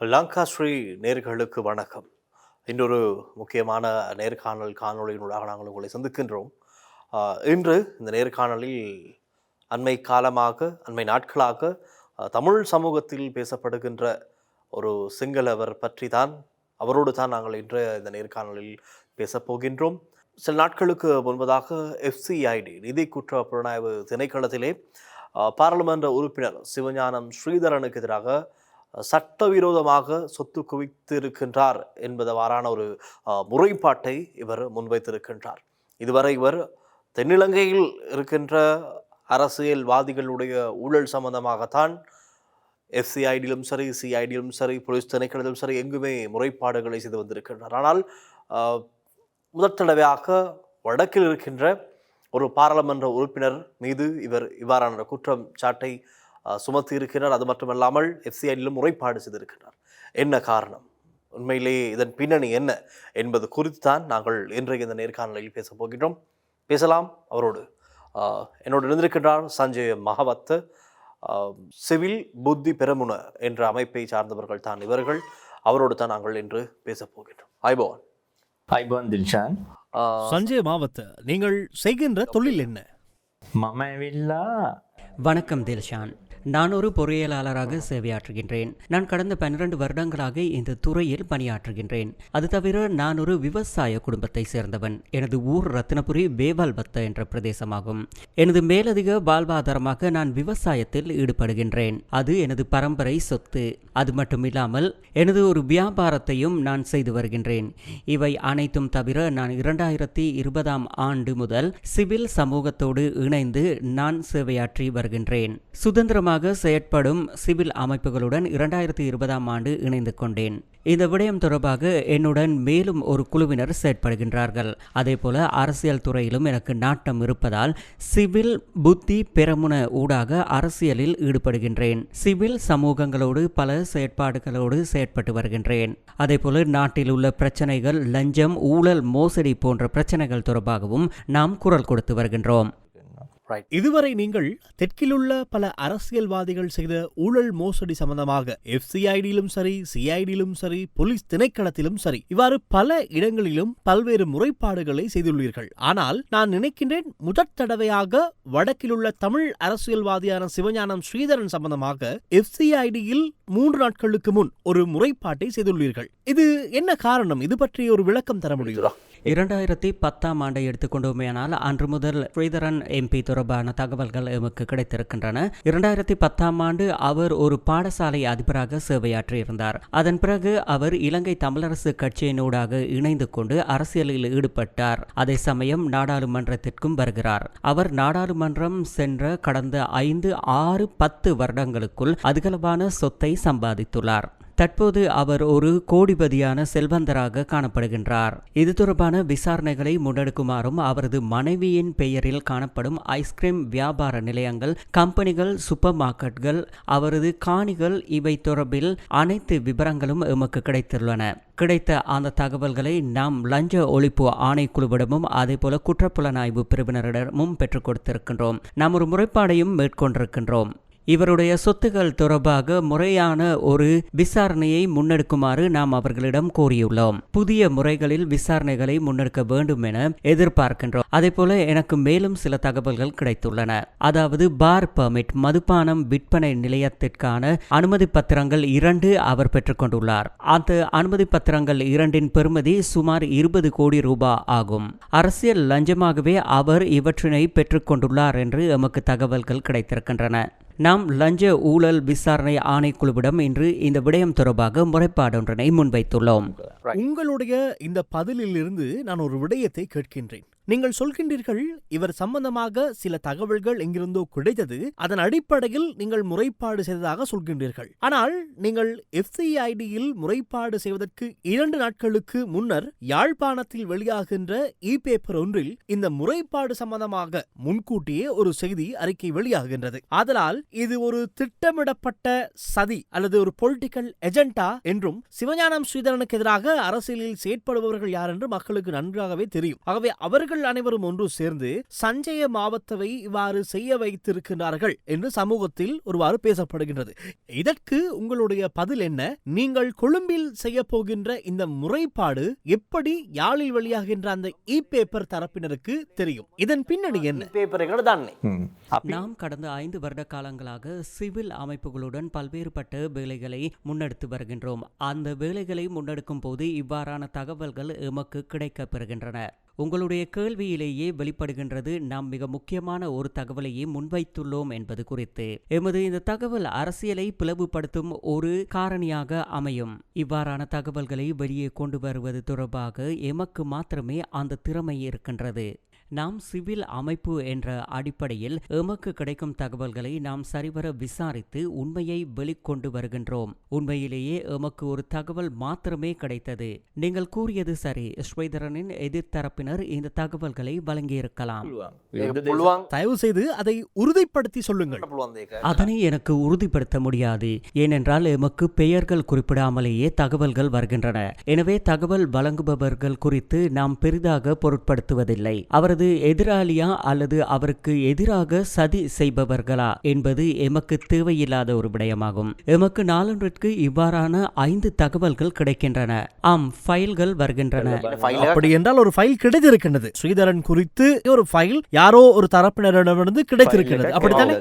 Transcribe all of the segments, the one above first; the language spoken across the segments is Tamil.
லங்கா ஸ்ரீ நேர்களுக்கு வணக்கம். இன்னொரு முக்கியமான நேர்காணல் காணொலியினூடாக நாங்கள் உங்களை சந்திக்கின்றோம். இன்று இந்த நேர்காணலில் அண்மை காலமாக அண்மை நாட்களாக தமிழ் சமூகத்தில் பேசப்படுகின்ற ஒரு சிங்களவர் பற்றி தான் அவரோடு தான் நாங்கள் இன்று இந்த நேர்காணலில் பேசப்போகின்றோம் சில நாட்களுக்கு முன்பதாக எஃப்சிஐடி நிதி குற்ற புலனாய்வு திணைக்களத்திலே பாராளுமன்ற உறுப்பினர் சிவஞானம் ஸ்ரீதரனுக்கு எதிராக சட்டவிரோதமாக சொத்து குவித்திருக்கின்றார் என்பதவாறான ஒரு முறைப்பாட்டை இவர் முன்வைத்திருக்கின்றார். இதுவரை இவர் தென்னிலங்கையில் இருக்கின்ற அரசியல்வாதிகளுடைய ஊழல் சம்பந்தமாகத்தான் எஃப்சிஐடியிலும் சரி சிஐடியிலும் சரி போலீஸ் திணைக்களத்திலும் சரி எங்குமே முறைப்பாடுகளை செய்து வந்திருக்கின்றார். ஆனால் முதற் தடவையாக வடக்கில் இருக்கின்ற ஒரு பாராளுமன்ற உறுப்பினர் மீது இவர் இவ்வாறான குற்றம் சாட்டை சுமத்து இருக்கிறார். அது மட்டுமல்லாமல் எஃப்சிஐயிலும் முறைப்பாடு செய்திருக்கிறார். என்ன காரணம்? உண்மையிலேயே இதன் பின்னணி என்ன என்பது குறித்து தான் நாங்கள் இன்றைக்கு இந்த நேர்காணலில் பேசப் போகின்றோம். பேசலாம். அவரோடு என்னோடு இருந்திருக்கின்றார் சஞ்சய் மகவத். சிவில் புத்தி பெருமுன என்ற அமைப்பை சார்ந்தவர்கள் தான் இவர்கள். அவரோடு தான் நாங்கள் இன்று பேசப் போகின்றோம். ஐபவன் ஐபவன் தில்ஷான் சஞ்சய் மாவத் நீங்கள் செய்கின்ற தொழில் என்ன? மமவில்லா. வணக்கம் தில்ஷான் நான் ஒரு பொறியியலாளராக சேவையாற்றுகின்றேன். நான் கடந்த பன்னிரண்டு வருடங்களாக இந்த துறையில் பணியாற்றுகின்றேன். அது தவிர நான் ஒரு விவசாய குடும்பத்தை சேர்ந்தவன். எனது ஊர் ரத்னபுரி வேவால்பத்த என்ற பிரதேசமாகும். எனது மேலதிக வாழ்வாதாரமாக நான் விவசாயத்தில் ஈடுபடுகின்றேன். அது எனது பரம்பரை சொத்து. அது மட்டுமில்லாமல் எனது ஒரு வியாபாரத்தையும் நான் செய்து வருகின்றேன். இவை அனைத்தும் தவிர நான் இரண்டாயிரத்தி இருபதாம் ஆண்டு முதல் சிவில் சமூகத்தோடு இணைந்து நான் சேவையாற்றி வருகின்றேன். சுதந்திரமாக செயற்படும் சிவில் அமைப்புகளுடன் இரண்டாயிரத்தி இருபதாம் ஆண்டு இணைந்து கொண்டேன். இந்த விடயம் தொடர்பாக என்னுடன் மேலும் ஒரு குழுவினர் செயற்படுகின்றார்கள். அதேபோல அரசியல் துறையிலும் எனக்கு நாட்டம் இருப்பதால் சிவில் புத்தி பெறமுன ஊடாக அரசியலில் ஈடுபடுகின்றேன். சிவில் சமூகங்களோடு பல செயற்பாடுகளோடு செயற்பட்டு வருகின்றேன். அதேபோல நாட்டில் உள்ள பிரச்சனைகள் லஞ்சம் ஊழல் மோசடி போன்ற பிரச்சனைகள் தொடர்பாகவும் நாம் குரல் கொடுத்து வருகின்றோம். இதுவரை நீங்கள் தெற்கிலுள்ள பல அரசியல்வாதிகள் செய்த ஊழல் மோசடி சம்பந்தமாக எஃப்சிஐடியிலும் சரி சிஐடியிலும் சரி போலீஸ் திணைக்களத்திலும் சரி இவ்வாறு பல இடங்களிலும் பல்வேறு முறைப்பாடுகளை செய்துள்ளீர்கள். ஆனால் நான் நினைக்கின்றேன் முதற் தடவையாக வடக்கிலுள்ள தமிழ் அரசியல்வாதியான சிவஞானம் ஸ்ரீதரன் சம்பந்தமாக எஃப்சிஐடியில் மூன்று நாட்களுக்கு முன் ஒரு முறைப்பாட்டை செய்துள்ளீர்கள். இது என்ன காரணம்? இது பற்றி ஒரு விளக்கம் தர முடியுமா? இரண்டாயிரத்தி பத்தாம் ஆண்டை எடுத்துக்கொண்டோமேயானால் அன்று முதல் ஸ்ரீதரன் எம்பி தொடர்பான தகவல்கள் எமக்கு கிடைத்திருக்கின்றன. இரண்டாயிரத்தி பத்தாம் ஆண்டு அவர் ஒரு பாடசாலை அதிபராக சேவையாற்றியிருந்தார். அதன் பிறகு அவர் இலங்கை தமிழரசு கட்சியினூடாக இணைந்து கொண்டு அரசியலில் ஈடுபட்டார். அதே சமயம் நாடாளுமன்றத்திற்கும் வருகிறார். அவர் நாடாளுமன்றம் சென்ற கடந்த ஐந்து ஆறு பத்து வருடங்களுக்குள் அதிகளவான சொத்தை சம்பாதித்துள்ளார். தற்போது அவர் ஒரு கோடிபதியான செல்வந்தராக காணப்படுகின்றார். இது தொடர்பான விசாரணைகளை முன்னெடுக்குமாறும் அவரது மனைவியின் பெயரில் காணப்படும் ஐஸ்கிரீம் வியாபார நிலையங்கள் கம்பெனிகள் சூப்பர் மார்க்கெட்கள் அவரது காணிகள் இவை தொடர்பில் அனைத்து விவரங்களும் எமக்கு கிடைத்துள்ளன. கிடைத்த அந்த தகவல்களை நாம் லஞ்ச ஒழிப்பு ஆணைக்குழுவிடமும் அதேபோல குற்றப்புலனாய்வு பிரிவினரிடமும் பெற்றுக் கொடுத்திருக்கின்றோம். நாம் ஒரு முறைப்பாடையும் மேற்கொண்டிருக்கின்றோம். இவருடைய சொத்துக்கள் தொடர்பாக முறையான ஒரு விசாரணையை முன்னெடுக்குமாறு நாம் அவர்களிடம் கோரியுள்ளோம். புதிய முறைகளில் விசாரணைகளை முன்னெடுக்க வேண்டும் என எதிர்பார்க்கின்றோம். அதேபோல எனக்கு மேலும் சில தகவல்கள் கிடைத்துள்ளன. அதாவது பார் பர்மிட் மதுபானம் விற்பனை நிலையத்திற்கான அனுமதி பத்திரங்கள் இரண்டு அவர் பெற்றுக்கொண்டுள்ளார் அந்த அனுமதி பத்திரங்கள் இரண்டின் பெறுமதி சுமார் இருபது கோடி ரூபாய் ஆகும். அரசியல் லஞ்சமாகவே அவர் இவற்றினை பெற்றுக்கொண்டுள்ளார் என்று எமக்கு தகவல்கள் கிடைத்திருக்கின்றன. நாம் லஞ்ச ஊழல் விசாரணை ஆணைக்குழுவிடம் இன்று இந்த விடயம் தொடர்பாக முறைப்பாடொன்றினை முன்வைத்துள்ளோம். உங்களுடைய இந்த பதிலில் இருந்து நான் ஒரு விடயத்தை கேட்கின்றேன். நீங்கள் சொல்கின்றீர்கள் இவர் சம்பந்தமாக சில தகவல்கள் எங்கிருந்தோ கிடைத்தது அதன் அடிப்படையில் நீங்கள் முறைப்பாடு செய்ததாக சொல்கின்றீர்கள். ஆனால் நீங்கள் எஃப்சிஐடியில் முறைப்பாடு செய்வதற்கு இரண்டு நாட்களுக்கு முன்னர் யாழ்ப்பாணத்தில் வெளியாகின்ற இ பேப்பர் ஒன்றில் இந்த முறைப்பாடு சம்பந்தமாக முன்கூட்டியே ஒரு செய்தி அறிக்கை வெளியாகின்றது. ஆதலால் இது ஒரு திட்டமிடப்பட்ட சதி அல்லது ஒரு பொலிட்டிக்கல் எஜெண்டா என்றும் சிவஞானம் ஸ்ரீதரனுக்கு எதிராக அரசியலில் செயற்படுபவர்கள் யார் என்று மக்களுக்கு நன்றாகவே தெரியும். ஆகவே அவர்கள் இவர்கள் அனைவரும் ஒன்று சேர்ந்து சஞ்சய மாவத்தவை இவ்வாறு செய்ய வைத்திருக்கின்றார்கள் என்று சமூகத்தில் ஒருவாறு பேசப்படுகின்றது. இதற்கு உங்களுடைய பதில் என்ன? நீங்கள் கொழும்பில் செய்ய போகின்ற இந்த முறைப்பாடு எப்படி யாழில் வெளியாகின்ற அந்த இ பேப்பர் தரப்பினருக்கு தெரியும்? இதன் பின்னணி என்ன? தானே. நாம் கடந்த ஐந்து வருட காலங்களாக சிவில் அமைப்புகளுடன் பல்வேறுபட்ட வேலைகளை முன்னெடுத்து வருகின்றோம். அந்த வேலைகளை முன்னெடுக்கும் போது இவ்வாறான தகவல்கள் எமக்கு கிடைக்கப் பெறுகின்றன. உங்களுடைய கேள்வியிலேயே வெளிப்படுகின்றது. நாம் மிக முக்கியமான ஒரு தகவலையே முன்வைத்துள்ளோம் என்பது குறித்து. எமது இந்த தகவல் அரசியலை பிளவுபடுத்தும் ஒரு காரணியாக அமையும். இவ்வாறான தகவல்களை வெளியே கொண்டு வருவது தொடர்பாக எமக்கு மாத்திரமே அந்த திறமை இருக்கின்றது. நாம் சிவில் அமைப்பு என்ற அடிப்படையில் எமக்கு கிடைக்கும் தகவல்களை நாம் சரிவர விசாரித்து உண்மையை வெளிக்கொண்டு வருகின்றோம். உண்மையிலேயே எமக்கு ஒரு தகவல் மாத்திரமே கிடைத்தது. நீங்கள் கூறியது சரி. ஸ்ரீதரனின் எதிர்த்தரப்பினர் இந்த தகவல்களை வழங்கியிருக்கலாம். தயவு செய்து அதை உறுதிப்படுத்தி சொல்லுங்கள். அதனை எனக்கு உறுதிப்படுத்த முடியாது. ஏனென்றால் எமக்கு பெயர்கள் குறிப்பிடாமலேயே தகவல்கள் வருகின்றன. எனவே தகவல் வழங்குபவர்கள் குறித்து நாம் பெரிதாக பொருட்படுத்துவதில்லை. அவரது எதிராளியா அல்லது அவருக்கு எதிராக சதி செய்பவர்களா என்பது எமக்கு தேவையில்லாத ஒரு விடயமாகும். எமக்கு நாளொன்றிற்கு இவ்வாறான ஐந்து தகவல்கள் கிடைக்கின்றன. ஆம் ஃபைல்கள் வருகின்றன. ஃபைல் அப்படி என்றால் ஒரு ஃபைல் கிடைத்திருக்கின்றது. ஸ்ரீதரன் குறித்து ஒரு ஃபைல் யாரோ ஒரு தரப்பினரிடமிருந்து கிடைத்திருக்கிறது அப்படித்தானே?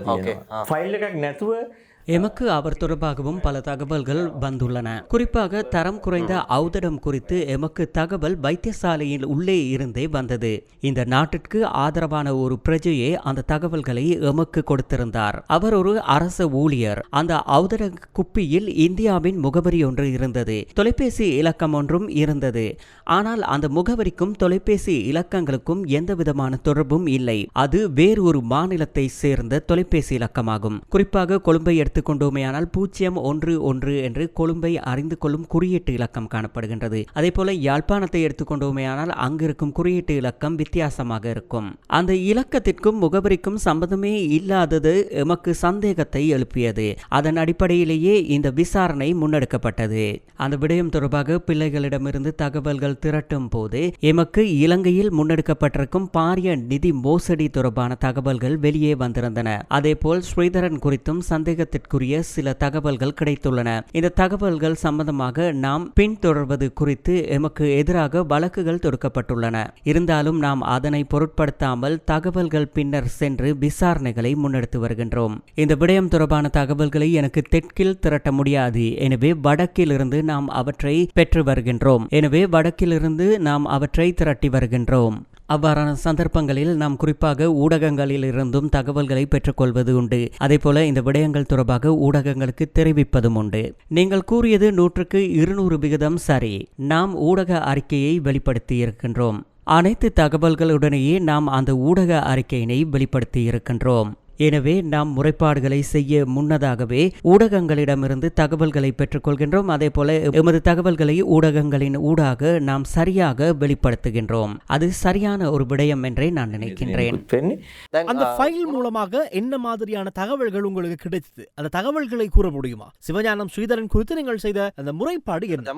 எமக்கு அவர் தொடர்பாகவும் பல தகவல்கள் வந்துள்ளன. குறிப்பாக தரம் குறைந்த அவுதடம் குறித்து எமக்கு தகவல் வைத்தியசாலையில் உள்ளே இருந்தே வந்தது. இந்த நாட்டிற்கு ஆதரவான ஒரு பிரஜையே அந்த தகவல்களை எமக்கு கொடுத்திருந்தார். அவர் ஒரு அரச ஊழியர். அந்த அவுதட குப்பியில் இந்தியாவின் முகவரி ஒன்று இருந்தது. தொலைபேசி இலக்கம் ஒன்றும் இருந்தது. ஆனால் அந்த முகவரிக்கும் தொலைபேசி இலக்கங்களுக்கும் எந்த விதமான தொடர்பும் இல்லை. அது வேறு ஒரு மாநிலத்தை சேர்ந்த தொலைபேசி இலக்கமாகும். குறிப்பாக கொழும்பை எடுத்து எடுத்துக்கொண்டோமேயானால் பூஜ்ஜியம் ஒன்று ஒன்று என்று கொழும்பை அறிந்து கொள்ளும் குறியீட்டு இலக்கம் காணப்படுகின்றது. அதே போல யாழ்ப்பாணத்தை எடுத்துக்கொண்டோமேயானால் அங்கிருக்கும் குறியீட்டு இலக்கம் வித்தியாசமாக இருக்கும். அந்த இலக்கத்திற்கும் முகவரிக்கும் சம்பந்தமே இல்லாதது எமக்கு சந்தேகத்தை எழுப்பியது. அதன் அடிப்படையிலேயே இந்த விசாரணை முன்னெடுக்கப்பட்டது. அந்த விடயம் தொடர்பாக பிள்ளைகளிடமிருந்து தகவல்கள் திரட்டும் போது எமக்கு இலங்கையில் முன்னெடுக்கப்பட்டிருக்கும் பாரிய நிதி மோசடி தொடர்பான தகவல்கள் வெளியே வந்திருந்தன. அதேபோல் ஸ்ரீதரன் குறித்தும் சந்தேகத்திற்கு அதற்குரிய சில தகவல்கள் கிடைத்துள்ளன. இந்த தகவல்கள் சம்பந்தமாக நாம் பின்தொடர்வது குறித்து எமக்கு எதிராக வழக்குகள் தொடுக்கப்பட்டுள்ளன. இருந்தாலும் நாம் அதனை பொருட்படுத்தாமல் தகவல்கள் பின்னர் சென்று விசாரணைகளை முன்னெடுத்து வருகின்றோம். இந்த விடயம் தொடர்பான தகவல்களை எனக்கு தெற்கில் திரட்ட முடியாது. எனவே வடக்கில் இருந்து நாம் அவற்றை பெற்று வருகின்றோம். எனவே வடக்கிலிருந்து நாம் அவற்றை திரட்டி வருகின்றோம். அவ்வாறான சந்தர்ப்பங்களில் நாம் குறிப்பாக ஊடகங்களில் இருந்தும் தகவல்களை பெற்றுக்கொள்வது உண்டு. அதேபோல இந்த விடயங்கள் தொடர்பாக ஊடகங்களுக்கு தெரிவிப்பதும் உண்டு. நீங்கள் கூறியது நூற்றுக்கு இருநூறு விகிதம் சரி. நாம் ஊடக அறிக்கையை வெளிப்படுத்தியிருக்கின்றோம். அனைத்து தகவல்களுடனேயே நாம் அந்த ஊடக அறிக்கையினை வெளிப்படுத்தியிருக்கின்றோம். எனவே நாம் முறைப்பாடுகளை செய்ய முன்னதாகவே ஊடகங்களிடமிருந்து தகவல்களை பெற்றுக்கொள்கின்றோம். அதே போல எமது தகவல்களை ஊடகங்களின் ஊடாக நாம் சரியாக வெளிப்படுத்துகின்றோம். அது சரியான ஒரு விடயம் என்றே நான் நினைக்கின்றேன். அந்த ஃபைல் மூலமாக என்ன மாதிரியான தகவல்கள் உங்களுக்கு கிடைத்தது? அந்த தகவல்களை கூற முடியுமா? சிவஞானம் ஸ்ரீதரன் குறித்து நீங்கள் செய்த அந்த முறைப்பாடு இருந்தது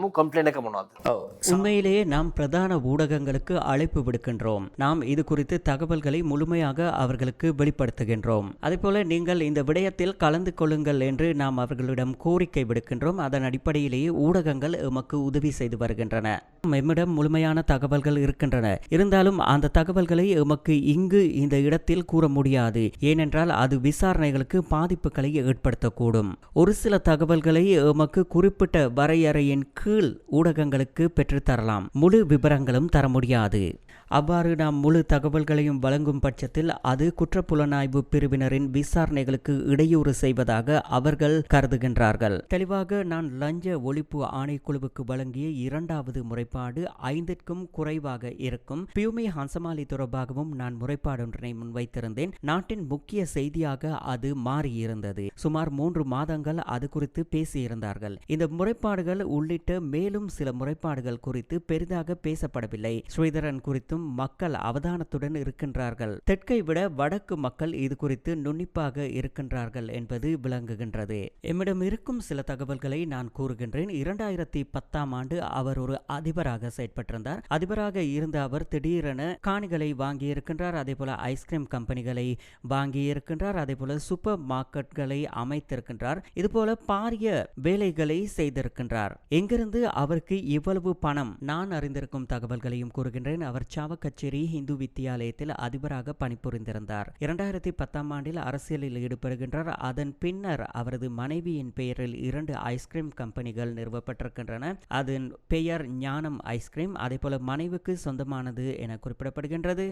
உண்மையிலேயே நாம் பிரதான ஊடகங்களுக்கு அழைப்பு விடுக்கின்றோம். நாம் இது குறித்து தகவல்களை முழுமையாக அவர்களுக்கு வெளிப்படுத்துகின்றோம். அதேபோல நீங்கள் இந்த விடயத்தில் கலந்து கொள்ளுங்கள் என்று நாம் அவர்களிடம் கோரிக்கை விடுக்கின்றோம். அதன் அடிப்படையிலேயே ஊடகங்கள் எமக்கு உதவி செய்து வருகின்றன. எம்மிடம் முழுமையான தகவல்கள் இருக்கின்றன. இருந்தாலும் அந்த தகவல்களை எமக்கு இங்கு இந்த இடத்தில் கூற முடியாது. ஏனென்றால் அது விசாரணைகளுக்கு பாதிப்புகளை ஏற்படுத்தக்கூடும். ஒரு சில தகவல்களை எமக்கு குறிப்பிட்ட வரையறையின் கீழ் ஊடகங்களுக்கு பெற்றுத்தரலாம் முழு விவரங்களும் தர முடியாது. அவ்வாறு நாம் முழு தகவல்களையும் வழங்கும் பட்சத்தில் அது குற்றப்புலனாய்வு பிரிவினரின் விசாரணைகளுக்கு இடையூறு செய்வதாக அவர்கள் கருதுகின்றார்கள். தெளிவாக நான் லஞ்ச ஒழிப்பு ஆணைக்குழுவுக்கு வழங்கிய இரண்டாவது முறைப்பாடு ஐந்திற்கும் குறைவாக இருக்கும். பியூமி ஹன்சமாலி தொடர்பாகவும் நான் முறைப்பாடு ஒன்றினை முன்வைத்திருந்தேன். நாட்டின் முக்கிய செய்தியாக அது மாறியிருந்தது. சுமார் மூன்று மாதங்கள் அது குறித்து பேசியிருந்தார்கள். இந்த முறைப்பாடுகள் உள்ளிட்ட மேலும் சில முறைப்பாடுகள் குறித்து பெரிதாக பேசப்படவில்லை. ஸ்ரீதரன் குறித்தும் குறித்தும் மக்கள் அவதானத்துடன் இருக்கின்றார்கள். தெற்கை விட வடக்கு மக்கள் இது குறித்து நுண்ணிப்பாக இருக்கின்றார்கள் என்பது விளங்குகின்றது. எம்மிடம் இருக்கும் சில தகவல்களை நான் கூறுகின்றேன். இரண்டாயிரத்தி பத்தாம் ஆண்டு அவர் ஒரு அதிபராக செயற்பட்டிருந்தார். அதிபராக இருந்த அவர் திடீரென காணிகளை வாங்கியிருக்கின்றார். அதே போல ஐஸ்கிரீம் கம்பெனிகளை வாங்கியிருக்கின்றார். அதே போல சூப்பர் மார்க்கெட்களை அமைத்திருக்கின்றார். இதுபோல பாரிய வேலைகளை செய்திருக்கின்றார். எங்கிருந்து அவருக்கு இவ்வளவு பணம்? நான் அறிந்திருக்கும் தகவல்களையும் கூறுகின்றேன். அவர் பிரணாவ கச்சேரி இந்து வித்தியாலயத்தில் அதிபராக பணிபுரிந்திருந்தார். இரண்டாயிரத்தி பத்தாம் ஆண்டில் அரசியலில் ஈடுபடுகின்றார். அதன் பின்னர் அவரது மனைவியின் பெயரில் இரண்டு ஐஸ்கிரீம் கம்பெனிகள் நிறுவப்பட்டிருக்கின்றன. அதன் பெயர் ஞானம் ஐஸ்கிரீம் அதே போல மனைவிக்கு சொந்தமானது என குறிப்பிடப்படுகின்றது.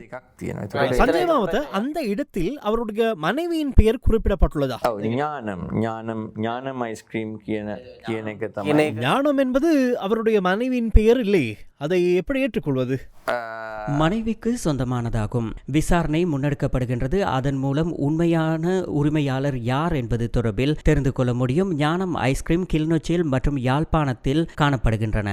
அந்த இடத்தில் அவருடைய மனைவியின் பெயர் குறிப்பிடப்பட்டுள்ளதா? ஞானம் ஞானம் ஞானம் ஐஸ்கிரீம் ஞானம் என்பது அவருடைய மனைவியின் பெயர் இல்லை அதை எப்படி ஏற்றுக்கொள்வது? மனைவிக்கு சொந்தமானதாகும். விசாரணை முன்னெடுக்கப்படுகின்றது. அதன் மூலம் உண்மையான உரிமையாளர் யார் என்பது தொடர்பில் தெரிந்து கொள்ள முடியும். ஞானம் ஐஸ்கிரீம் கிளிநொச்சியில் மற்றும் யாழ்ப்பாணத்தில் காணப்படுகின்றன.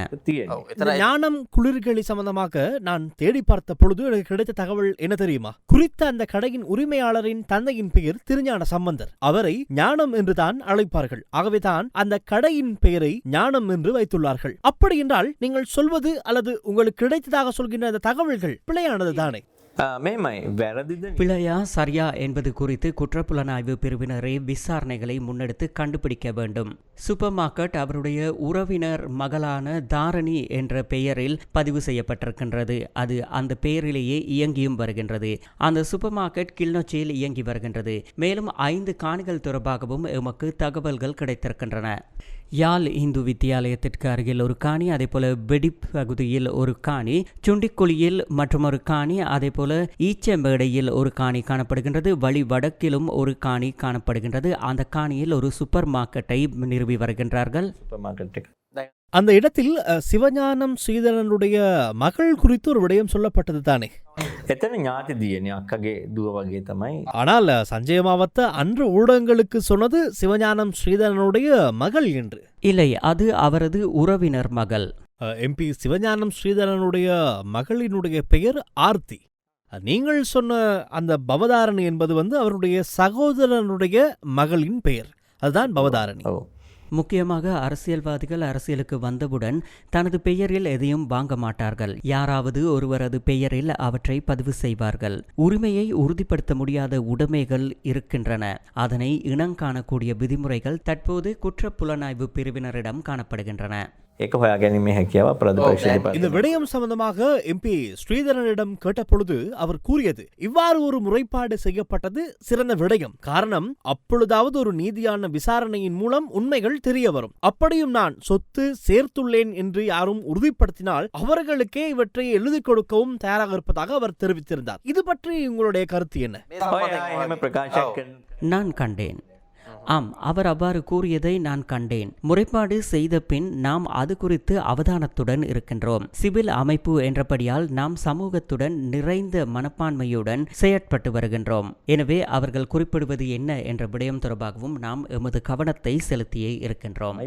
ஞானம் குளிர்களி சம்பந்தமாக நான் தேடி பார்த்த பொழுது எனக்கு கிடைத்த தகவல் என்ன தெரியுமா? குறித்த அந்த கடையின் உரிமையாளரின் தந்தையின் பெயர் திருஞான சம்பந்தர். அவரை ஞானம் என்று தான் அழைப்பார்கள். ஆகவேதான் அந்த கடையின் பெயரை ஞானம் என்று வைத்துள்ளார்கள். அப்படி என்றால் நீங்கள் சொல்வது அல்லது உங்களுக்கு கிடைத்ததாக சொல்கின்ற அந்த தகவல்கள் பிழையானது தானே? பிழையா சரியா என்பது குறித்து குற்றப்புலனாய்வு பிரிவினரே விசாரணைகளை முன்னெடுத்து கண்டுபிடிக்க வேண்டும். சூப்பர் மார்க்கெட் அவருடைய உறவினர் மகளான தாரணி என்ற பெயரில் பதிவு செய்யப்பட்டிருக்கின்றது. அது அந்த பெயரிலேயே இயங்கியும் வருகின்றது. அந்த சூப்பர் மார்க்கெட் கிளிநொச்சியில் இயங்கி வருகின்றது. மேலும் ஐந்து காணிகள் தொடர்பாகவும் எமக்கு தகவல்கள் கிடைத்திருக்கின்றன. யாழ் இந்து வித்தியாலயத்திற்கு அருகில் ஒரு காணி அதேபோல வெடி பகுதியில் ஒரு காணி சுண்டிக்குழியில் மற்றும் ஒரு காணி அதேபோல ஈச்சம்பேடையில் ஒரு காணி காணப்படுகின்றது. வழி வடக்கிலும் ஒரு காணி காணப்படுகின்றது. அந்த காணியில் ஒரு சூப்பர் மார்க்கெட்டை திரும்பி வருகின்றார்கள். அந்த இடத்தில் சிவஞானம் ஸ்ரீதரனுடைய மகள் குறித்து ஒரு விடயம் சொல்லப்பட்டது தானே. எத்தனை ஞாதி தியனி அக்ககே தூவகே தமாய் ஆனால் சஞ்சயமாவத்த அன்று ஊடகங்களுக்கு சொன்னது சிவஞானம் ஸ்ரீதரனுடைய மகள் என்று. இல்லை அது அவரது உறவினர் மகள். எம்பி சிவஞானம் ஸ்ரீதரனுடைய மகளினுடைய பெயர் ஆர்த்தி. நீங்கள் சொன்ன அந்த பவதாரணி என்பது வந்து அவருடைய சகோதரனுடைய மகளின் பெயர். அதுதான் பவதாரணி. ஓ. முக்கியமாக அரசியல்வாதிகள் அரசியலுக்கு வந்தவுடன் தனது பெயரில் எதையும் வாங்க மாட்டார்கள். யாராவது ஒருவரது பெயரில் அவற்றை பதிவு செய்வார்கள். உரிமையை உறுதிப்படுத்த முடியாத உடைமைகள் இருக்கின்றன. அதனை இனங்காணக்கூடிய விதிமுறைகள் தற்போது குற்ற புலனாய்வு பிரிவினரிடம் காணப்படுகின்றன. ඒක හොයා ගැනීමේ හැකියාව ප්‍රධපක්ෂ இந்த விடயம் சம்பந்தமாக எம்பி ஸ்ரீதரனிடம் கேட்டபொழுது அவர் கூறியது இவ்வாறு ஒரு முறைப்பாடு செய்யப்பட்டது சிறந்த விடயம் காரணம் அப்பொழுதாவது ஒரு நீதியான விசாரணையின் மூலம் உண்மைகள் தெரிய வரும் அப்படியும் நான் சொத்து சேர்த்துள்ளேன் என்று யாரும் உறுதிப்படுத்தினால் அவர்களுக்கே இவற்றை எழுதிக் கொடுக்கவும் தயாராக இருப்பதாக அவர் தெரிவித்திருந்தார் இது பற்றி உங்களுடைய கருத்து என்ன එහෙම ප්‍රකාශයක් කරන நான் கண்டேன் ஆம் அவர் அவ்வாறு கூறியதை நான் கண்டேன். முறைப்பாடு செய்த பின் நாம் அது குறித்து அவதானத்துடன் இருக்கின்றோம். சிவில் அமைப்பு என்றபடியால் நாம் சமூகத்துடன் நிறைந்த மனப்பான்மையுடன் செயற்பட்டு வருகின்றோம். எனவே அவர்கள் குறிப்பிடுவது என்ன என்ற விடயம் தொடர்பாகவும் நாம் எமது கவனத்தை செலுத்தியே இருக்கின்றோம்.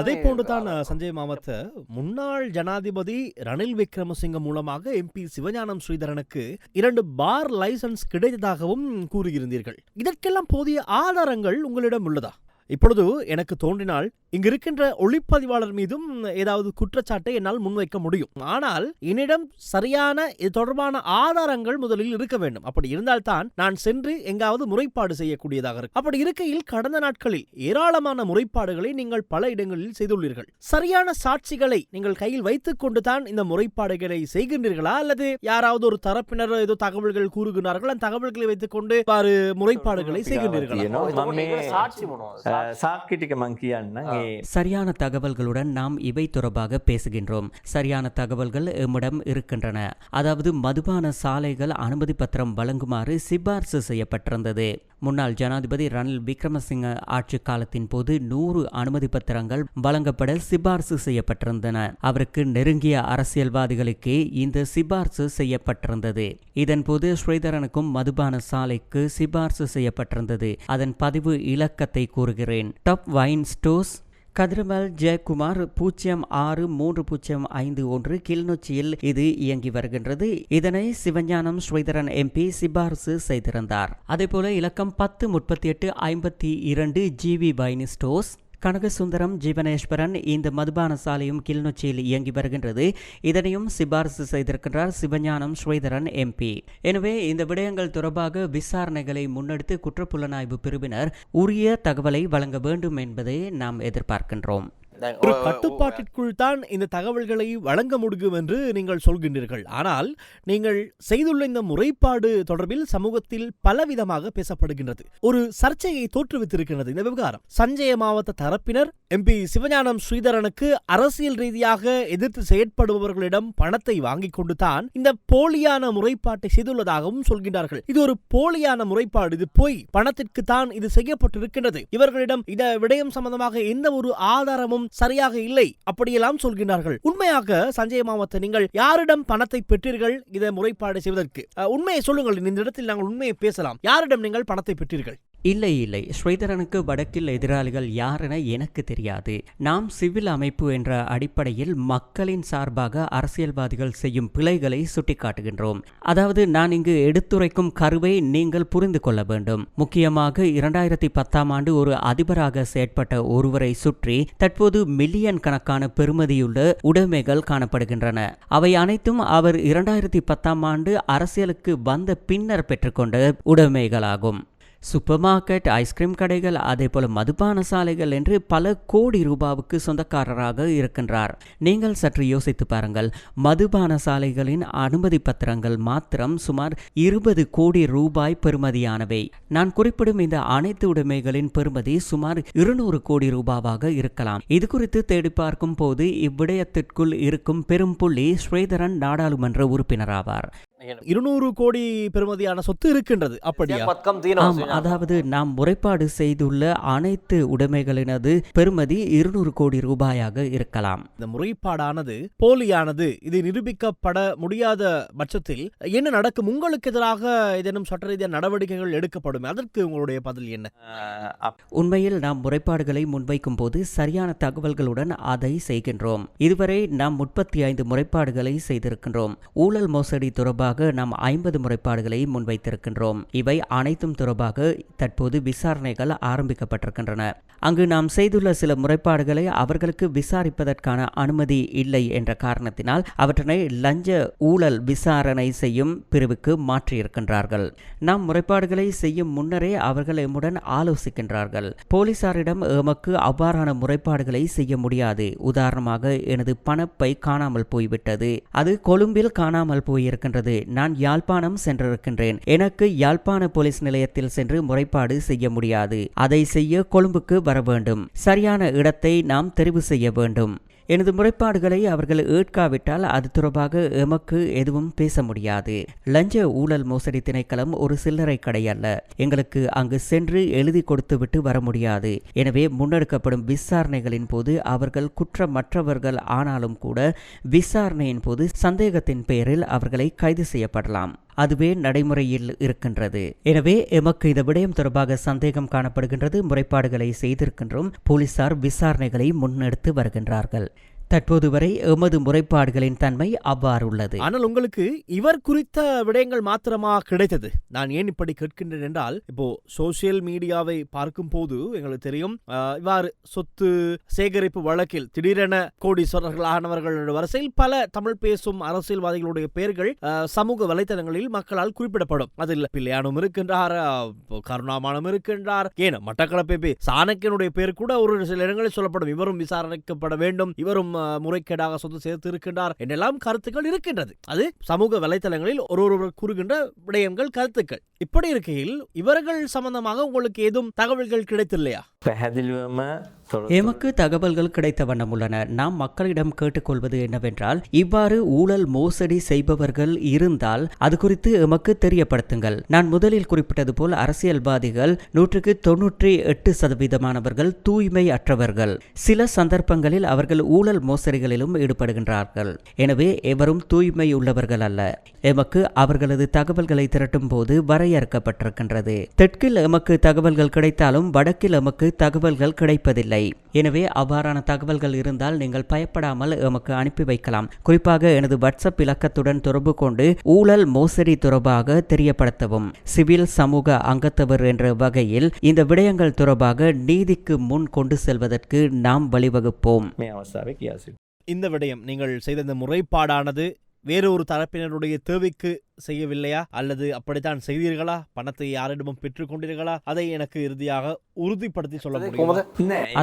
அதே போன்றுதான் சஞ்சய் மாவத்த முன்னாள் ஜனாதிபதி ரணில் விக்ரமசிங்க மூலமாக எம்பி சிவஞானம் ஸ்ரீதரனுக்கு இரண்டு பார் லைசன்ஸ் கிடைத்ததாகவும் கூறியிருந்தீர்கள். இதற்கெல்லாம் போதிய ஆள் ஆதாரங்கள் உங்களிடம் உள்ளதா? இப்பொழுது எனக்கு தோன்றினால் இங்கு இருக்கின்ற ஒளிப்பதிவாளர் மீதும் ஏதாவது குற்றச்சாட்டை என்னால் முன்வைக்க முடியும். ஆனால் என்னிடம் சரியான இது தொடர்பான ஆதாரங்கள் முதலில் இருக்க வேண்டும். அப்படி இருந்தால்தான் நான் சென்று எங்காவது முறைப்பாடு செய்யக்கூடியதாக இருக்கும். அப்படி இருக்கையில் கடந்த நாட்களில் ஏராளமான முறைப்பாடுகளை நீங்கள் பல இடங்களில் செய்துள்ளீர்கள். சரியான சாட்சிகளை நீங்கள் கையில் வைத்துக் கொண்டுதான் இந்த முறைப்பாடுகளை செய்கின்றீர்களா? அல்லது யாராவது ஒரு தரப்பினர் ஏதோ தகவல்கள் கூறுகிறார்கள் அந்த தகவல்களை வைத்துக் கொண்டு முறைப்பாடுகளை செய்கின்றீர்களா? சரியான தகவல்களுடன் நாம் இவை தொடர்பாக பேசுகின்றோம். சரியான தகவல்கள் எம்மிடம் இருக்கின்றன. அதாவது மதுபான சாலைகள் அனுமதி பத்திரம் வழங்குமாறு சிபார்சு செய்யப்பட்டிருந்தது. முன்னாள் ஜனாதிபதி ரணில் விக்ரமசிங்க ஆட்சி காலத்தின் போது நூறு அனுமதி பத்திரங்கள் வழங்கப்பட சிபார்சு செய்யப்பட்டிருந்தன. அவருக்கு நெருங்கிய அரசியல்வாதிகளுக்கு இந்த சிபார்சு செய்யப்பட்டிருந்தது. இதன்போது ஸ்ரீதரனுக்கும் மதுபான சாலைக்கு சிபார்சு செய்யப்பட்டிருந்தது. அதன் பதிவு இலக்கத்தை கூறுகிறேன். டப் வைன் ஸ்டோர்ஸ் கதிரமல் ஜெயக்குமார் பூஜ்ஜியம் ஆறு மூன்று பூஜ்ஜியம் ஐந்து ஒன்று கிளிநொச்சியில் இது இயங்கி வருகின்றது. இதனை சிவஞானம் ஸ்ரீதரன் எம்பி சிபாரிசு செய்திருந்தார். அதேபோல இலக்கம் பத்து முப்பத்தி எட்டு ஐம்பத்தி இரண்டு GV wine stores Kanagasundaram Jeevaneswaran இந்த மதுபான சாலையும் கிளிநொச்சியில் இயங்கி வருகின்றது. இதனையும் சிபாரசு செய்திருக்கின்றார் சிவஞானம் ஸ்ரீதரன் எம்பி எனவே இந்த விடயங்கள் தொடர்பாக விசாரணைகளை முன்னெடுத்து குற்றப்புலனாய்வு பிரிவினர் உரிய தகவலை வழங்க வேண்டும் என்பதை நாம் எதிர்பார்க்கின்றோம். ஒரு கட்டுப்பாட்டிற்குள் தான் இந்த தகவல்களை வழங்க முடியும் என்று நீங்கள் சொல்கின்றீர்கள். ஆனால் நீங்கள் செய்துள்ள இந்த முறைப்பாடு தொடர்பில் சமூகத்தில் பலவிதமாக பேசப்படுகின்றது. ஒரு சர்ச்சையை தோற்றுவித்திருக்கிறது இந்த விவகாரம். சஞ்சய மாவட்ட தரப்பினர் எம்பி சிவஞானம் ஸ்ரீதரனுக்கு அரசியல் ரீதியாக எதிர்த்து செயற்படுபவர்களிடம் பணத்தை வாங்கிக் கொண்டு தான் இந்த போலியான முறைப்பாட்டை செய்துள்ளதாகவும் சொல்கின்றார்கள். இது ஒரு போலியான முறைப்பாடு. இது பொய் பணத்திற்கு தான் இது செய்யப்பட்டிருக்கின்றது. இவர்களிடம் இந்த விடயம் சம்பந்தமாக எந்த ஒரு ஆதாரமும் சரியாக இல்லை அப்படியெல்லாம் சொல்கிறார்கள் உண்மையாக சஞ்சய் மாவட்ட நீங்கள் யாரிடம் பணத்தை பெற்றீர்கள்? இதை முறைப்பாடு செய்வதற்கு. உண்மையை சொல்லுங்கள். இந்த இடத்தில் நாங்கள் உண்மையை பேசலாம். யாரிடம் நீங்கள் பணத்தை பெற்றீர்கள்? இல்லை இல்லை. ஸ்ரீதரனுக்கு வடக்கில் எதிராளிகள் யாரென எனக்கு தெரியாது. நாம் சிவில் அமைப்பு என்ற அடிப்படையில் மக்களின் சார்பாக அரசியல்வாதிகள் செய்யும் பிழைகளை சுட்டிக்காட்டுகின்றோம். அதாவது நான் இங்கு எடுத்துரைக்கும் கருவை நீங்கள் புரிந்து கொள்ள வேண்டும். முக்கியமாக இரண்டாயிரத்தி பத்தாம் ஆண்டு ஒரு அதிபராக செயற்பட்ட ஒருவரை சுற்றி தற்போது மில்லியன் கணக்கான பெறுமதியுள்ள உடைமைகள் காணப்படுகின்றன. அவை அனைத்தும் அவர் இரண்டாயிரத்தி பத்தாம் ஆண்டு அரசியலுக்கு வந்த பின்னர் பெற்றுக்கொண்ட உடைமைகளாகும். சூப்பர் மார்க்கெட் ஐஸ்கிரீம் கடைகள் அதே போல மதுபான சாலைகள் என்று பல கோடி ரூபாவுக்கு சொந்தக்காரராக இருக்கின்றார். நீங்கள் சற்று யோசித்து பாருங்கள். மதுபான சாலைகளின் அனுமதி பத்திரங்கள் மாத்திரம் சுமார் இருபது கோடி ரூபாய் பெறுமதியானவை. நான் குறிப்பிடும் இந்த அனைத்து உடைமைகளின் பெறுமதி சுமார் இருநூறு கோடி ரூபாவாக இருக்கலாம். இது குறித்து தேடி பார்க்கும் போது இவ்விடயத்திற்குள் இருக்கும் பெரும் புள்ளி ஸ்ரீதரன் நாடாளுமன்ற உறுப்பினராவார். இருநூறு கோடி பெறுமதியான சொத்து இருக்கின்றது அப்படியா? அதாவது நாம் முறைப்பாடு செய்துள்ள அனைத்து உடைமைகளினது பெறுமதி இருநூறு கோடி ரூபாயாக இருக்கலாம். இந்த முறைப்பாடானது போலியானது. இது நிரூபிக்கப்பட முடியாத பட்சத்தில் என்ன நடக்கும்? உங்களுக்கு எதிராக ஏதேனும் சட்ட ரீதியான நடவடிக்கைகள் எடுக்கப்படும். அதற்கு உங்களுடைய பதில் என்ன? உண்மையில் நாம் முறைப்பாடுகளை முன்வைக்கும் போது சரியான தகவல்களுடன் அதை செய்கின்றோம். இதுவரை நாம் முப்பத்தி ஐந்து முறைப்பாடுகளை செய்திருக்கின்றோம். ஊழல் மோசடி தொடர்பாக நாம் ஐம்பது முறைப்பாடுகளை முன்வைத்திருக்கின்றோம். இவை அனைத்தும் தொடர்பாக தற்போது விசாரணைகள் ஆரம்பிக்கப்பட்டிருக்கின்றன. அங்கு நாம் செய்துள்ள சில முறைப்பாடுகளை அவர்களுக்கு விசாரிப்பதற்கான அனுமதி இல்லை என்ற காரணத்தினால் அவற்றினை லஞ்ச ஊழல் விசாரணை செய்யும் பிரிவுக்கு மாற்றியிருக்கின்றார்கள். நாம் முறைப்பாடுகளை செய்யும் முன்னரே அவர்கள் எம்முடன் ஆலோசிக்கின்றார்கள். போலீசாரிடம் எமக்கு அவ்வாறான முறைப்பாடுகளை செய்ய முடியாது. உதாரணமாக எனது பணப்பை காணாமல் போய்விட்டது. அது கொழும்பில் காணாமல் போயிருக்கின்றது நான் யாழ்ப்பாணம் சென்றிருக்கின்றேன். எனக்கு யாழ்ப்பாண போலீஸ் நிலையத்தில் சென்று முறைப்பாடு செய்ய முடியாது. அதை செய்ய கொழும்புக்கு வர வேண்டும் சரியான இடத்தை நாம் தெரிவு செய்ய வேண்டும். எனது முறைப்பாடுகளை அவர்கள் ஏற்காவிட்டால் அது தொடர்பாக எமக்கு எதுவும் பேச முடியாது. லஞ்ச ஊழல் மோசடி திணைக்களம் ஒரு சில்லறை கடை அல்ல. எங்களுக்கு அங்கு சென்று எழுதி கொடுத்துவிட்டு வர முடியாது. எனவே முன்னெடுக்கப்படும் விசாரணைகளின் போது அவர்கள் குற்றமற்றவர்கள் ஆனாலும் கூட விசாரணையின் போது சந்தேகத்தின் பெயரில் அவர்களை கைது செய்யப்படலாம். அதுவே நடைமுறையில் இருக்கின்றது. எனவே எமக்கு இந்த விடயம் தொடர்பாக சந்தேகம் காணப்படுகின்றது. முறைப்பாடுகளை செய்திருக்கின்றோம். போலீசார் விசாரணைகளை முன்னெடுத்து வருகின்றார்கள். தற்போது வரை எமது முறைப்பாடுகளின் தன்மை அவ்வாறு உள்ளது. ஆனால் உங்களுக்கு இவர் குறித்த விடயங்கள் மாத்திரமா கிடைத்தது. நான் ஏன் இப்படி கேட்கின்றேன் என்றால் இப்போ சோசியல் மீடியாவை பார்க்கும் போது எங்களுக்கு தெரியும் இவ்வாறு சொத்து சேகரிப்பு வழக்கில் திடீரென கோடீஸ்வரர்களானவர்கள் வரிசையில் பல தமிழ் பேசும் அரசியல்வாதிகளுடைய பெயர்கள் சமூக வலைத்தளங்களில் மக்களால் குறிப்பிடப்படும். அதில் பிள்ளையானும் இருக்கின்றார் கருணாமானும் இருக்கின்றார் ஏன் மட்டக்களப்பே சாணக்கியனுடைய பேர் கூட ஒரு சில இடங்களில் சொல்லப்படும். இவரும் விசாரணைக்கப்பட வேண்டும் இவரும் முறைகேடாக சொத்து சேர்த்திருக்கின்றார் என்றெல்லாம் கருத்துக்கள் இருக்கின்றது. அது சமூக வலைதளங்களில் ஒரு ஒருவர் கூறுகின்ற விடயங்கள் கருத்துக்கள். இப்படி இருக்கையில் இவர்கள் சம்பந்தமாக உங்களுக்கு ஏதும் தகவல்கள் கிடைத்தில்லையா? எமக்கு தகவல்கள் கிடைத்த வண்ணம் உள்ளன. நாம் மக்களிடம் கேட்டுக்கொள்வது என்னவென்றால் இவ்வாறு ஊழல் மோசடி செய்பவர்கள் இருந்தால் அது குறித்து எமக்கு தெரியப்படுத்துங்கள். நான் முதலில் குறிப்பிட்டது போல் அரசியல்வாதிகள் நூற்றுக்கு தொன்னூற்றி எட்டு சதவீதமானவர்கள் தூய்மை அற்றவர்கள். சில சந்தர்ப்பங்களில் அவர்கள் ஊழல் மோசடிகளிலும் ஈடுபடுகின்றார்கள். எனவே எவரும் தூய்மை உள்ளவர்கள் அல்ல. எமக்கு அவர்களது தகவல்களை திரட்டும் போது வரையறுக்கப்பட்டிருக்கின்றது. தெற்கில் எமக்கு தகவல்கள் கிடைத்தாலும் வடக்கில் எமக்கு தகவல்கள் கிடைப்பதில்லை. இல்லை. எனவே அவ்வாறான தகவல்கள் இருந்தால் நீங்கள் பயப்படாமல் எமக்கு அனுப்பி வைக்கலாம். குறிப்பாக எனது வாட்ஸ்அப் இலக்கத்துடன் தொடர்பு கொண்டு ஊழல் மோசடி தொடர்பாக தெரியப்படுத்தவும். சிவில் சமூக அங்கத்தவர் என்ற வகையில் இந்த விடயங்கள் தொடர்பாக நீதிக்கு முன் கொண்டு செல்வதற்கு நாம் வழிவகுப்போம். இந்த விடயம் நீங்கள் செய்த இந்த முறைப்பாடானது வேறொரு தரப்பினருடைய தேவைக்கு செய்யவில்லையா? அல்லது அப்படித்தான் செய்தீர்களா? பணத்தை யாரிடமும் பெற்றுக்கொண்டீர்களா அதை எனக்கு இறுதியாக உறுதிப்படுத்தி சொல்ல முடியுமா?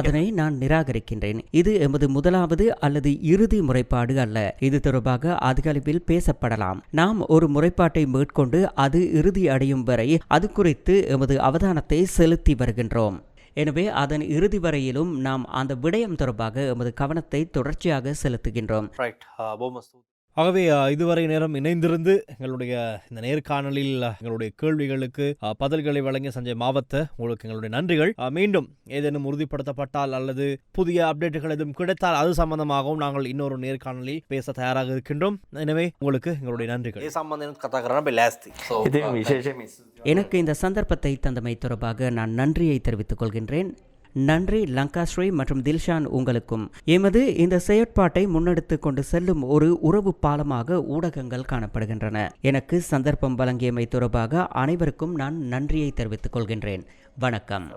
அதனை நான் நிராகரிக்கின்றேன். இது எமது முதலாவது அல்லது இறுதி முறைப்பாடு அல்ல. இது தொடர்பாக அதிகளவில் பேசப்படலாம். நாம் ஒரு முறைப்பாட்டை மேற்கொண்டு அது இறுதி அடையும் வரை அது குறித்து எமது அவதானத்தை செலுத்தி வருகின்றோம். எனவே அதன் இறுதி வரையிலும் நாம் அந்த விடயம் தொடர்பாக எமது கவனத்தை தொடர்ச்சியாக செலுத்துகின்றோம். ஆகவே இதுவரை நேரம் இணைந்திருந்து எங்களுடைய இந்த நேர்காணலில் எங்களுடைய கேள்விகளுக்கு பதில்களை வழங்கிய சஞ்சய் மாவத்த உங்களுக்கு எங்களுடைய நன்றிகள். மீண்டும் ஏதேனும் உறுதிப்படுத்தப்பட்டால் அல்லது புதிய அப்டேட்டுகள் எதுவும் கிடைத்தால் அது சம்பந்தமாகவும் நாங்கள் இன்னொரு நேர்காணலில் பேச தயாராக இருக்கின்றோம். எனவே உங்களுக்கு எங்களுடைய நன்றிகள். எனக்கு இந்த சந்தர்ப்பத்தை தந்தமை தொடர்பாக நான் நன்றியை தெரிவித்துக் கொள்கின்றேன். நன்றி லங்காஸ்ரீ மற்றும் தில்ஷான் உங்களுக்கும். எமது இந்த செயற்பாட்டை முன்னெடுத்து கொண்டு செல்லும் ஒரு உறவு பாலமாக ஊடகங்கள் காணப்படுகின்றன. எனக்கு சந்தர்ப்பம் வழங்கியமை தொடர்பாக அனைவருக்கும் நான் நன்றியை தெரிவித்துக் கொள்கின்றேன். வணக்கம்.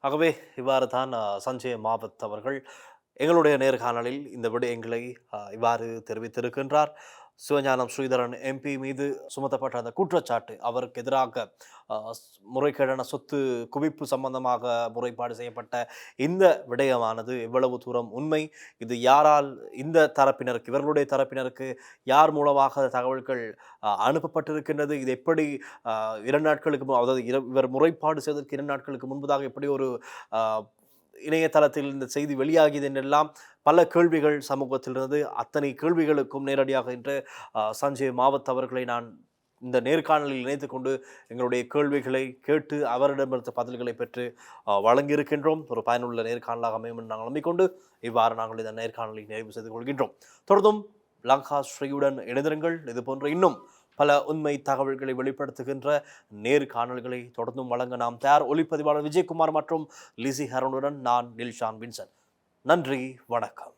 ஆகவே இவ்வாறு தான் சஞ்சய் மாவத் அவர்கள் எங்களுடைய நேர்காணலில் இந்த விடயங்களை இவ்வாறு தெரிவித்திருக்கின்றார். சிவஞானம் ஸ்ரீதரன் எம்பி மீது சுமத்தப்பட்ட அந்த குற்றச்சாட்டு அவருக்கு எதிராக முறைகேடான சொத்து குவிப்பு சம்பந்தமாக முறைப்பாடு செய்யப்பட்ட இந்த விடயமானது எவ்வளவு தூரம் உண்மை. இது யாரால் இந்த தரப்பினருக்கு இவர்களுடைய தரப்பினருக்கு யார் மூலமாக தகவல்கள் அனுப்பப்பட்டிருக்கின்றது? இது எப்படி இரண்டு நாட்களுக்கு அதாவது இர- இவர் முறைப்பாடு செய்வதற்கு இரண்டு நாட்களுக்கு முன்பதாக எப்படி ஒரு இணையதளத்தில் இந்த செய்தி வெளியாகியது என்றெல்லாம் பல கேள்விகள் சமூகத்திலிருந்து அத்தனை கேள்விகளுக்கும் நேரடியாக இன்று சஞ்சய் மாவத் அவர்களை நான் இந்த நேர்காணலில் இணைத்து கொண்டு எங்களுடைய கேள்விகளை கேட்டு அவரிடமிருந்து பதில்களை பெற்று வழங்கியிருக்கின்றோம். ஒரு பயனுள்ள நேர்காணலாக அமையும் என்று நாங்கள் நம்பிக்கொண்டு இவ்வாறு நாங்கள் இந்த நேர்காணலை நிறைவு செய்து கொள்கின்றோம். தொடர்ந்தும் லங்கா ஸ்ரீயுடன் இணைந்திருங்கள். இது போன்ற இன்னும் பல உண்மை தகவல்களை வெளிப்படுத்துகின்ற நேர்காணல்களை தொடர்ந்தும் வழங்க நாம் தயார் ஒளிப்பதிவாளர் விஜயகுமார் மற்றும் லிசி ஹரனுடன் நான் நில்ஷான் வின்சன். நன்றி வணக்கம்.